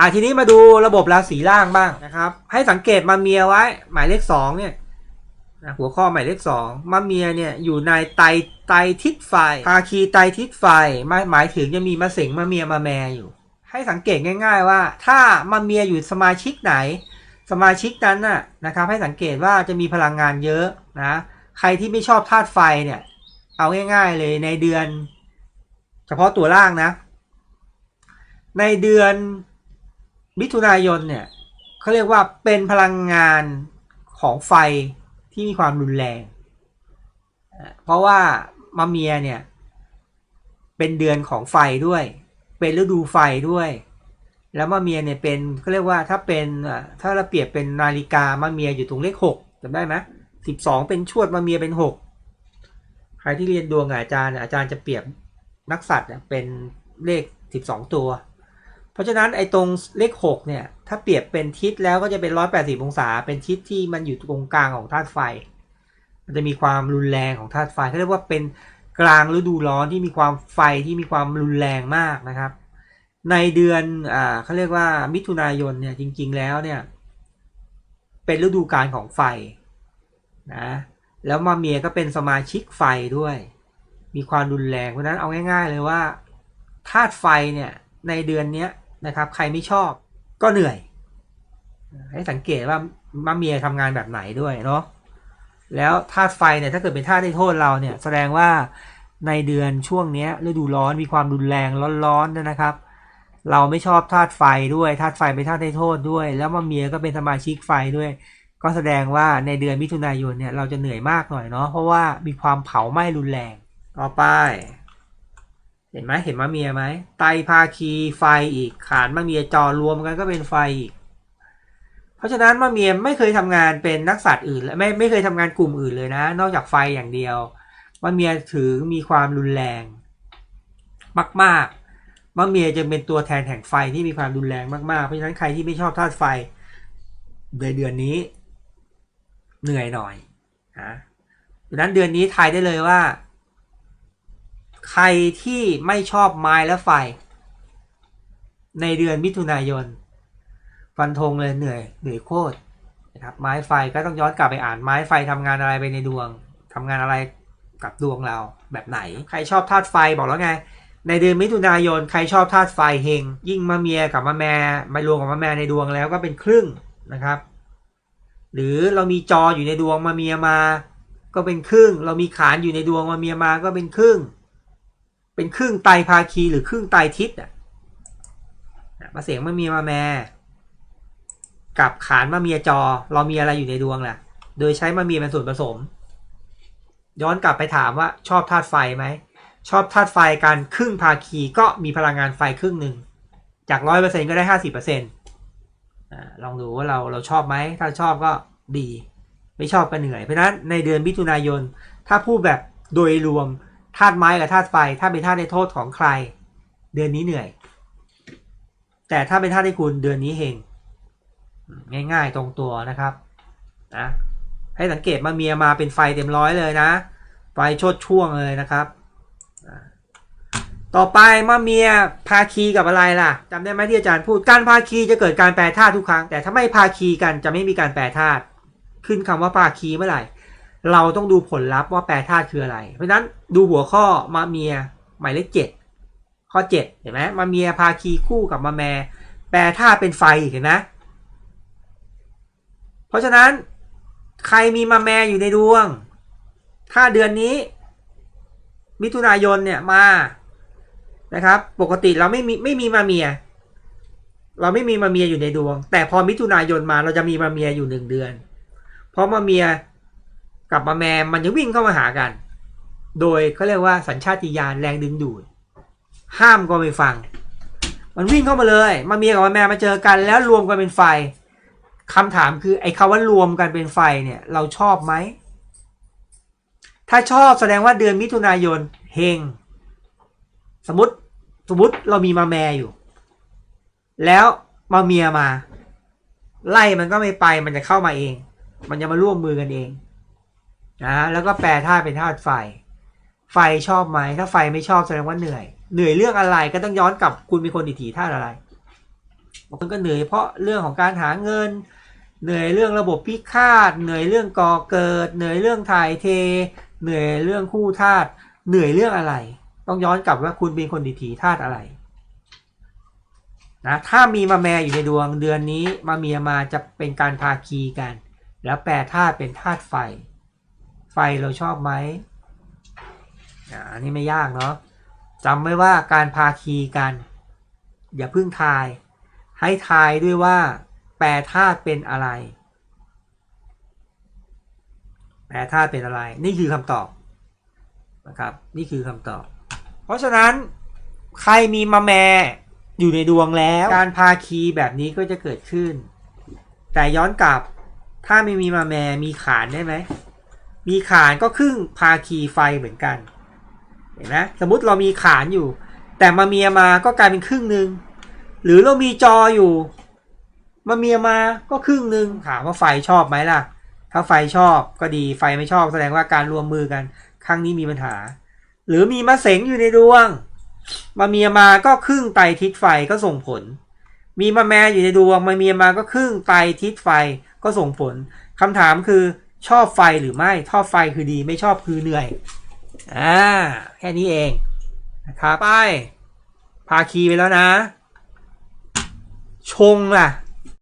อะทีนี้มาดูระบบราศีล่างบ้างนะครับ ให้สังเกตมาเมียไว้ หมายเลขสองเนี่ยนะหัวข้อหมายเลขสองมาเมียเนี่ยอยู่ในไตไตทิศไฟภาคีไตทิศไฟหมายหมายถึงจะมีมาเสงมาเมียมาแมอยู่ ให้สังเกตง่าย ๆ ว่า ถ้ามาเมียอยู่สมาชิกไหน สมาชิกนั้นน่ะนะครับ ให้สังเกตว่าจะมีพลังงานเยอะนะใครที่ไม่ชอบธาตุไฟเนี่ยเอาง่าย ๆ เลยในเดือน เฉพาะตัวล่างนะ ในเดือน มิถุนายนเนี่ยเขาเรียกว่าเป็นพลังงานของไฟที่มีความรุนแรง เพราะว่ามาเมียเนี่ยเป็นเดือนของไฟด้วย เป็นฤดูไฟด้วย แล้วมาเมียเนี่ยเป็นเขาเรียกว่าถ้าเป็นถ้าเราเปรียบเป็นนาฬิกามาเมียอยู่ตรงเลขหกจำได้ไหมสิบสองเป็นชวดมาเมียเป็นหกใครที่เรียนดวงอาจารย์อาจารย์จะเปรียบนักสัตว์เป็นเลขสิบสองตัว ราะฉะนั้นไอ้ตรงเลขหกเนี่ย ถ้าเปรียบเป็นทิศแล้วก็จะเป็นร้อยแปดสิบองศา เป็นทิศที่มันอยู่ตรงกลางของธาตุไฟ มันจะมีความรุนแรงของธาตุไฟเขาเรียกว่าเป็นกลางฤดูร้อนที่มีความไฟที่มีความรุนแรงมากนะครับ ในเดือนอ่าเขาเรียกว่ามิถุนายนเนี่ยจริง ๆ แล้วเนี่ย เป็นฤดูกาลของไฟนะแล้วมาเมียก็เป็นสมาชิกไฟด้วย มีความรุนแรงเพราะฉะนั้นเอาง่าย ๆ เลยว่าธาตุไฟเนี่ยในเดือนเนี้ย นะครับ ใครไม่ชอบก็เหนื่อย ให้สังเกตว่ามาเมียทำงานแบบไหนด้วยเนาะแล้วธาตุไฟเนี่ยถ้าเกิดเป็นธาตุที่โทษเราเนี่ยแสดงว่าในเดือนช่วงเนี้ยฤดูร้อนมีความรุนแรงร้อนๆด้วยนะครับ เราไม่ชอบธาตุไฟด้วยธาตุไฟเป็นธาตุให้โทษด้วย แล้วมาเมียก็เป็นสมาชิกไฟด้วย ก็แสดงว่าในเดือนมิถุนายนเนี่ยเราจะเหนื่อยมากหน่อยเนาะเพราะว่ามีความเผาไหม้รุนแรงต่อไป เห็นไหมเห็นมะเมียไหมไตภาคีไฟอีกขานมะเมียจอรวมกันก็เป็นไฟอีก เพราะฉะนั้นมะเมียไม่เคยทำงานเป็นนักสัตว์อื่นและไม่ไม่เคยทำงานกลุ่มอื่นเลยนะ นอกจากไฟอย่างเดียวมะเมียถือมีความรุนแรง มากๆมะเมียจะเป็นตัวแทนแห่งไฟที่มีความรุนแรงมากๆ เพราะฉะนั้นใครที่ไม่ชอบธาตุไฟในเดือนนี้ เหนื่อยหน่อยนะดังนั้นเดือนนี้ทายได้เลยว่า ใครที่ไม่ชอบไม้และไฟ ในเดือนมิถุนายน ฟันธงเลยเหนื่อยเหนื่อยโคตรนะครับไม้ไฟก็ต้องย้อนกลับไปอ่านไม้ไฟทำงานอะไรไปในดวงทำงานอะไรกับดวงเราแบบไหน ใครชอบธาตุไฟบอกแล้วไง ในเดือนมิถุนายนใครชอบธาตุไฟเฮงยิ่งมาเมียกับมาแม่มารวมกับมาแม่ในดวงแล้วก็เป็นครึ่งนะครับ หรือเรามีจออยู่ในดวงมาเมียมา ก็เป็นครึ่ง เรามีขานอยู่ในดวงมาเมียมาก็เป็นครึ่ง เป็นครึ่งไตรภาคีหรือครึ่งไตรทิศอะมาเสียงมาเมียมาแม่กับขานมาเมียจอ เรามีอะไรอยู่ในดวงล่ะ โดยใช้มาเมียเป็นส่วนผสม ย้อนกลับไปถามว่าชอบธาตุไฟไหม ชอบธาตุไฟการครึ่งภาคีก็มีพลังงานไฟครึ่งหนึ่ง จากร้อยเปอร์เซ็นก็ได้ห้าสิบเปอร์เซ็นต์ลองดูว่าเราเราชอบไหม ถ้าชอบก็ดี ไม่ชอบก็เหนื่อย เพราะนั้นในเดือนมิถุนายน ถ้าพูดแบบโดยรวม ธาตุไม้กับธาตุไฟ ถ้าเป็นธาตุในโทษของใคร เดือนนี้เหนื่อย แต่ถ้าเป็นธาตุในคุณเดือนนี้เฮงง่ายๆตรงตัวนะครับนะให้สังเกตมาเมียมาเป็นไฟเต็มร้อยเลยนะ ไฟชดช่วงเลยนะครับ ต่อไปมาเมียพาคีกับอะไรล่ะจำได้ไหมที่อาจารย์พูดการพาคีจะเกิดการแปรธาตุทุกครั้ง แต่ถ้าไม่พาคีกันจะไม่มีการแปรธาตุขึ้นคำว่าพาคีเมื่อไหร่ เราต้องดูผลลัพธ์ว่าแปรธาตุคืออะไร เพราะฉะนั้นดูหัวข้อมาเมียหมายเลขเจ็ดข้อเจ็ดเห็นไหมมาเมียพาคีคู่กับมาแม แปรธาตุเป็นไฟเห็นไหมเพราะฉะนั้นใครมีมาแมอยู่ในดวง ถ้าเดือนนี้ มิถุนายนเนี่ยมานะครับ ปกติเราไม่มีไม่มีมาเมีย เราไม่มีมาเมียอยู่ในดวง แต่พอมิถุนายนมาเราจะมีมาเมียอยู่หนึ่งเดือน เพราะมาเมีย กับมาแมมันจะวิ่งเข้ามาหากัน โดยเขาเรียกว่าสัญชาติญาณแรงดึงดูด ห้ามก็ไม่ฟัง มันวิ่งเข้ามาเลยมาเมียกับมาแมมาเจอกันแล้วรวมกันเป็นไฟคำถามคือไอ้คำว่ารวมกันเป็นไฟเนี่ยเราชอบไหม ถ้าชอบแสดงว่าเดือนมิถุนายนเฮง สมมติสมมติเรามีมาแมอยู่ แล้วมาเมียมา ไล่มันก็ไม่ไปมันจะเข้ามาเอง มันจะมาร่วมมือกันเอง นะแล้วก็แปลธาตุเป็นธาตุไฟ ไฟชอบไหมถ้าไฟไม่ชอบแสดงว่าเหนื่อย เหนื่อยเรื่องอะไรก็ต้องย้อนกลับคุณเป็นคนดิถีธาตุอะไรบางคนก็เหนื่อยเพราะเรื่องของการหาเงิน เหนื่อยเรื่องระบบพิฆาต เหนื่อยเรื่องก่อเกิด เหนื่อยเรื่องถ่ายเท เหนื่อยเรื่องคู่ธาตุเหนื่อยเรื่องอะไร ต้องย้อนกลับว่าคุณเป็นคนดิถีธาตุอะไรนะถ้ามีมาแม่อยู่ในดวงเดือนนี้มาเมียมาจะเป็นการพาคีกัน แล้วแปรธาตุเป็นธาตุไฟ ไฟเราชอบไหมอ่าอันนี้ไม่ยากเนาะจำไว้ว่าการพาคีกัน อย่าเพิ่งทาย ให้ทายด้วยว่า แปรธาตุเป็นอะไร แปรธาตุเป็นอะไร นี่คือคำตอบนะครับนี่คือคำตอบ เพราะฉะนั้นใครมีมาแมอยู่ในดวงแล้ว การพาคีแบบนี้ก็จะเกิดขึ้น แต่ย้อนกลับถ้าไม่มีมาแมมีขานได้ไหม มีขานก็ครึ่งพาคีไฟเหมือนกัน เห็นไหมสมมติเรามีขานอยู่ แต่มาเมียมาก็กลายเป็นครึ่งหนึ่งหรือเรามีจออยู่ มาเมียมาก็ครึ่งหนึ่งถามว่าไฟชอบไหมล่ะ ถ้าไฟชอบก็ดีไฟไม่ชอบแสดงว่าการรวมมือกัน ครั้งนี้มีปัญหา หรือมีมะเสงอยู่ในดวง มาเมียมาก็ครึ่งไตทิศไฟก็ส่งผล มีมาแม่อยู่ในดวงมาเมียมาก็ครึ่งไตทิศไฟก็ส่งผลคำถามคือ ชอบไฟหรือไม่ชอบไฟคือดีไม่ชอบคือเหนื่อยอ่าแค่นี้เองนะครับไปพาคีไปแล้วนะ ชงล่ะ